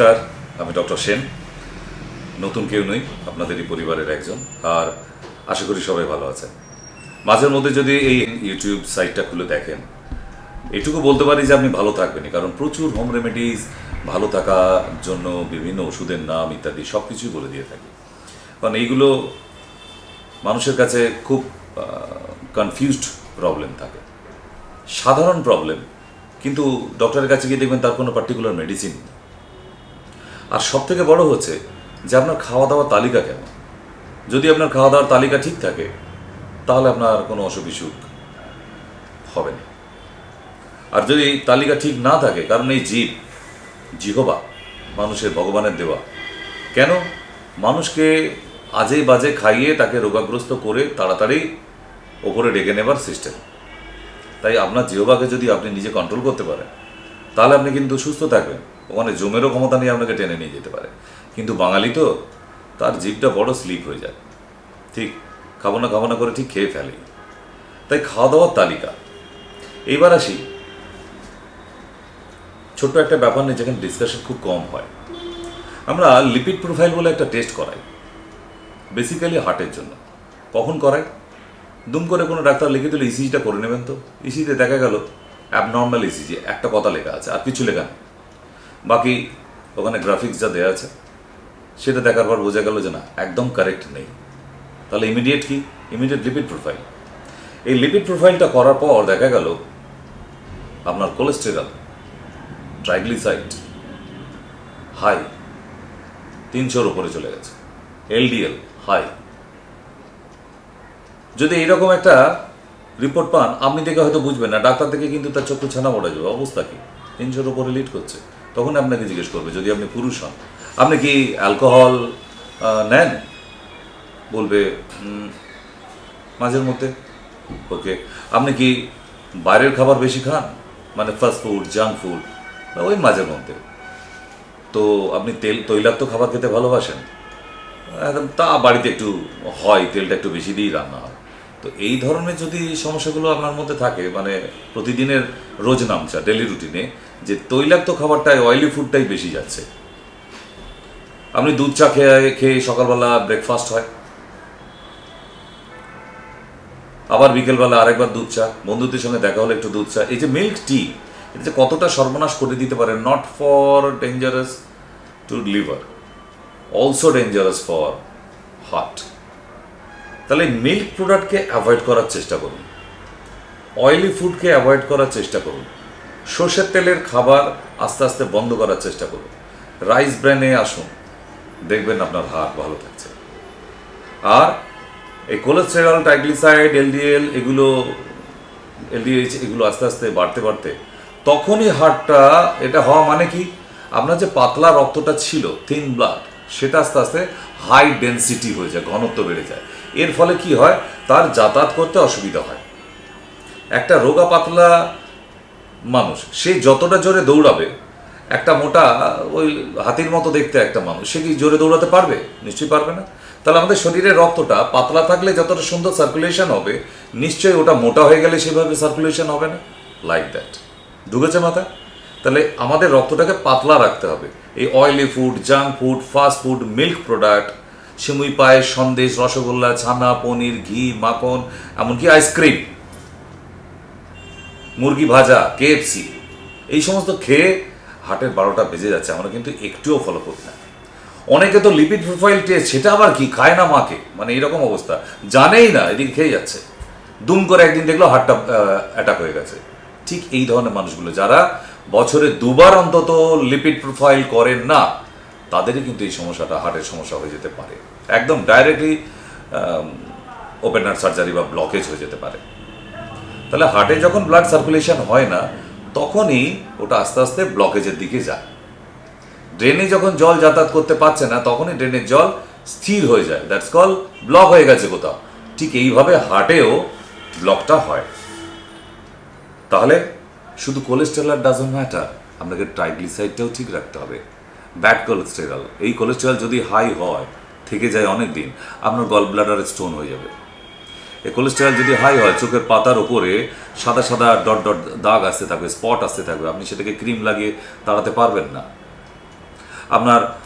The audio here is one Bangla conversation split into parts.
নমস্কার, আমি ডক্টর সেন। নতুন কেউ নই, আপনাদেরই পরিবারের একজন, আর আশা করি সবাই ভালো আছেন। মাঝের মধ্যে যদি এই ইউটিউব সাইটটা খুলে দেখেন এটুকু বলতে পারি যে আপনি ভালো থাকবেনই, কারণ প্রচুর হোম রেমেডিজ ভালো থাকার জন্য বিভিন্ন ওষুধের নাম ইত্যাদি সব কিছুই বলে দিয়ে থাকি। কারণ এইগুলো মানুষের কাছে খুব কনফিউজড প্রবলেম থাকে। সাধারণ প্রবলেম কিন্তু ডক্টরের কাছে গিয়ে দেখবেন তার কোনো পার্টিকুলার মেডিসিন নেই। আর সব থেকে বড় হচ্ছে যে আপনার খাওয়া দাওয়ার তালিকা কেমন? যদি আপনার খাওয়া দাওয়ার তালিকা ঠিক থাকে, তাহলে আপনার কোনো অসুখ বিসুখ হবে না। আর যদি তালিকা ঠিক না থাকে, কারণ এই জীব, জিহবা, মানুষের ভগবানের দেওয়া, কেন? মানুষকে আজে বাজে খাইয়ে তাকে রোগাগ্রস্ত করে তাড়াতাড়ি ওপরে ডেকে নেবার সিস্টেম তাই আপনার জিহবাকে যদি আপনি নিজে কন্ট্রোল করতে পারেন, তাহলে আপনি কিন্তু সুস্থ থাকবেন। ওখানে জমেরও ক্ষমতা নিয়ে আপনাকে টেনে নিয়ে যেতে পারে। কিন্তু বাঙালি তো, তার জিভটা বড় স্লিপ হয়ে যায়। ঠিক খাব না খাব না করে ঠিক খেয়ে ফেলে। তাই খাওয়া দাওয়ার তালিকা। এইবার আসি। ছোট্ট একটা ব্যাপার নেই যেখানে ডিসকাশন খুব কম হয়। আমরা লিপিড প্রোফাইল বলে একটা টেস্ট করাই। বেসিক্যালি হার্টের জন্য। কখন করাই? দুম করে কোনো ডাক্তার লিখে দিলে ইসিজিটা করে নেবেন তো। ইসিজিতে দেখা গেল অ্যাবনর্মাল ইসিজি একটা কথা লেখা আছে, আর কিছু লেখা নেই। বাকি ওখানে গ্রাফিক্স যা দেওয়া আছে, সেটা দেখার পর বোঝা গেল যে না, একদম কারেক্ট নেই। তাহলে ইমিডিয়েট কি? ইমিডিয়েট লিপিড প্রোফাইল এই লিপিড প্রোফাইলটা করার পর দেখা গেল আপনার কোলেস্টেরল ট্রাইগ্লিসাইড হাই তিনশোর উপরে চলে গেছে। এলডিএল হাই যদি এইরকম একটা রিপোর্ট পান, আপনি দেখে হয়তো বুঝবেন না, ডাক্তার থেকে কিন্তু তার চক্ষু ছানা পড়ে যাবে। অবস্থা কি? তিনশোর উপরে লিড করছে। তখন আপনাকে জিজ্ঞেস করবে, যদি আপনি পুরুষ হন, আপনি কি অ্যালকোহল নেন? বলবে মাঝের মধ্যে। ওকে, আপনি কি বাইরের খাবার বেশি খান? মানে ফাস্ট ফুড জাঙ্ক ফুড বা ওই মাঝের মধ্যে? তো আপনি তেল, তৈলাক্ত খাবার খেতে ভালোবাসেন? একদম, তা বাড়িতে একটু হয়, তেলটা একটু বেশি দিয়েই রান্না হয়। তো এই ধরনের যদি সমস্যাগুলো আপনার মধ্যে থাকে মানে প্রতিদিনের রোজ নামচা ডেলি রুটিনে যে তৈলাক্ত খাবারটাই অয়েলি ফুডটাই বেশি যাচ্ছে। আপনি দুধ চা খেয়ে খেয়ে সকালবেলা ব্রেকফাস্ট হয়। আবার বিকেলবেলা আরেকবার দুধ চা। বন্ধুদের সঙ্গে দেখা হলে একটু দুধ চা। এই যে মিল্ক টি এটা যে কতটা সর্বনাশ করে দিতে পারে not for dangerous to liver also dangerous for heart তাহলে মিল্ক প্রোডাক্টকে অ্যাভয়েড করার চেষ্টা করুন। অয়েলি ফুডকে অ্যাভয়েড করার চেষ্টা করুন। সর্ষের তেলের খাবার আস্তে আস্তে বন্ধ করার চেষ্টা করুন। রাইস ব্র্যানে আসুন। দেখবেন আপনার হার্ট ভালো থাকছে। আর এই কোলেস্টেরল ট্রাইগ্লিসাইড এলডিএল এগুলো এলডিএইচ এগুলো আস্তে আস্তে বাড়তে বাড়তে তখনই হার্টটা এটা হওয়া মানে কি? আপনার যে পাতলা রক্তটা ছিল থিন ব্লাড সেটা আস্তে আস্তে হাই ডেন্সিটি হয়ে যায়, ঘনত্ব বেড়ে যায়। এর ফলে কি হয়? তার যাতায়াত করতে অসুবিধা হয়। একটা রোগা পাতলা মানুষ। সে যতটা জোরে দৌড়াবে, একটা মোটা ওই হাতির মতো দেখতে একটা মানুষ, সে কি জোরে দৌড়াতে পারবে? নিশ্চয়ই পারবে না। তাহলে আমাদের শরীরের রক্তটা পাতলা থাকলে যতটা সুন্দর সার্কুলেশন হবে, নিশ্চয়ই ওটা মোটা হয়ে গেলে সেভাবে সার্কুলেশন হবে না? লাইক দ্যাট ঢুকেছে মাথা? তাহলে আমাদের রক্তটাকে পাতলা রাখতে হবে। এই oily food junk food fast food milk product সিমুই পায়েস, সন্দেশ, রসগোল্লা, ছানা, পনির, ঘি, মাখন, এমনকি আইসক্রিম মুরগি ভাজা কেএফসি এই সমস্ত খেয়ে হাটের বারোটা বেজে যাচ্ছে, আমরা কিন্তু একটুও ফলো করি না। অনেকে তো লিপিড প্রোফাইল টেস্ট সেটা আবার কি? খায় না মাকে? মানে এরকম অবস্থা। জানেই না, এদিকে খেয়ে যাচ্ছে। দুম করে একদিন দেখল হাটটা অ্যাটাক হয়ে গেছে। ঠিক এই ধরনের মানুষগুলো, যারা বছরে দুবার অন্তত লিপিড প্রোফাইল করেন না, তাদেরই কিন্তু এই সমস্যাটা হার্টের সমস্যা হয়ে যেতে পারে। একদম ডাইরেক্টলি ওপেন হার্ট সার্জারি বা ব্লকেজ হয়ে যেতে পারে। তাহলে হার্টে যখন ব্লাড সার্কুলেশন হয় না, তখনই ওটা আস্তে আস্তে ব্লকেজের দিকে যায়। ড্রেনে যখন জল যাতায়াত করতে পারছে না, তখনই ড্রেনের জল স্থির হয়ে যায়। দ্যাটস কল ব্লক হয়ে গেছে কোথাও। ঠিক এইভাবে হার্টেও ব্লকটা হয়। তাহলে শুধু কোলেস্টেরল আর ডাজন্ট ম্যাটার আপনাকে ট্রাইগ্লিসাইডটাও ঠিক রাখতে হবে। ব্যাড কোলেস্টেরল এই কোলেস্টেরল যদি হাই হয়, থেকে যায় অনেক দিন আপনার গল ব্লাডারে স্টোন হয়ে যাবে। এই কোলেস্টেরল যদি হাই হয়, চোখের পাতার ওপরে সাদা সাদা ডট ডট দাগ আসতে থাকবে স্পট আসতে থাকবে, আপনি সেটাকে ক্রিম লাগিয়ে তাড়াতে পারবেন না। আপনার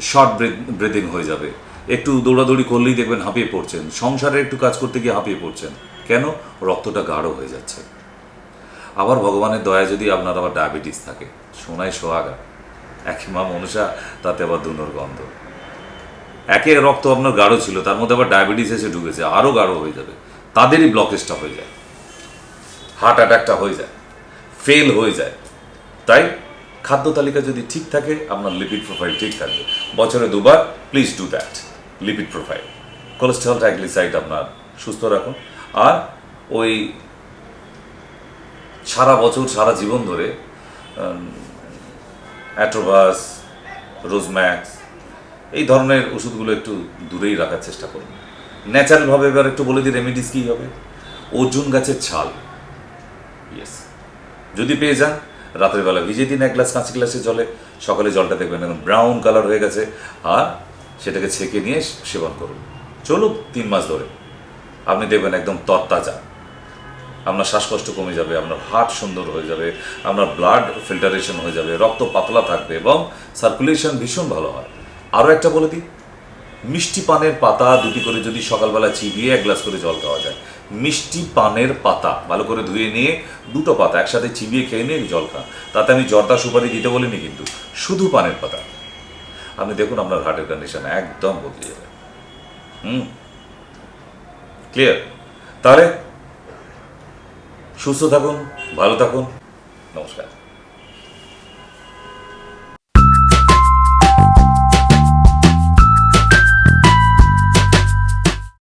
শর্ট ব্রেদিং হয়ে যাবে। একটু দৌড়াদৌড়ি করলেই দেখবেন হাঁপিয়ে পড়ছেন। সংসারে একটু কাজ করতে গিয়ে হাঁপিয়ে পড়ছেন। কেন? রক্তটা গাঢ় হয়ে যাচ্ছে। আবার ভগবানের দয়া যদি আপনার আবার ডায়াবেটিস থাকে। সোনায় সোহাগা। এক মা মনুষা, তাতে আবার দুনোর গন্ধ। একে রক্ত আপনার গাঢ় ছিল, তার মধ্যে আবার ডায়াবেটিস এসে ঢুকেছে, আরও গাঢ় হয়ে যাবে। তাদেরই ব্লকেজটা হয়ে যায়। হার্ট অ্যাটাকটা হয়ে যায়। ফেল হয়ে যায়। তাই খাদ্য তালিকা যদি ঠিক থাকে, আপনার লিপিড প্রোফাইল ঠিক থাকবে। বছরে দুবার please do that lipid profile cholesterol triglyceride আপনার সুস্থ রাখুন। আর ওই সারা বছর, সারা জীবন ধরে অ্যাট্রোভাস রোজম্যাক্স এই ধরনের ওষুধগুলো একটু দূরেই রাখার চেষ্টা করুন। ন্যাচারালভাবে এবার একটু বলে দিই রেমিডিস কী হবে? অর্জুন গাছের ছাল। ইয়েস যদি পেয়ে যান, রাতের বেলা ভিজিয়ে দিন, এক গ্লাস কাঁচি গ্লাসে জলে। সকালে জলটা দেখবেন একদম ব্রাউন কালার হয়ে গেছে। আর সেটাকে ছেঁকে নিয়ে সেবন করুন। চলুক তিন মাস ধরে। আপনি দেখবেন একদম তরতাজা। আপনার শ্বাসকষ্ট কমে যাবে, আপনার হার্ট সুন্দর হয়ে যাবে, আপনার ব্লাড ফিল্টারেশন হয়ে যাবে, রক্ত পাতলা থাকবে এবং সার্কুলেশন ভীষণ ভালো হয়। আরও একটা বলে দিই। মিষ্টি পানের পাতা দুটি করে যদি সকালবেলা চিবিয়ে এক গ্লাস করে জল খাওয়া যায়। মিষ্টি পানের পাতা ভালো করে ধুয়ে নিয়ে দুটো পাতা একসাথে চিবিয়ে খেয়ে নিয়ে জল খান তাতে আমি জর্দা সুপারি দিতে বলিনি কিন্তু, শুধু পানের পাতা। আপনি দেখুন আপনার হার্টের কন্ডিশন একদম বদলে যাবে। হুম? ক্লিয়ার তাহলে সুস্থ থাকুন, ভালো থাকুন। নমস্কার।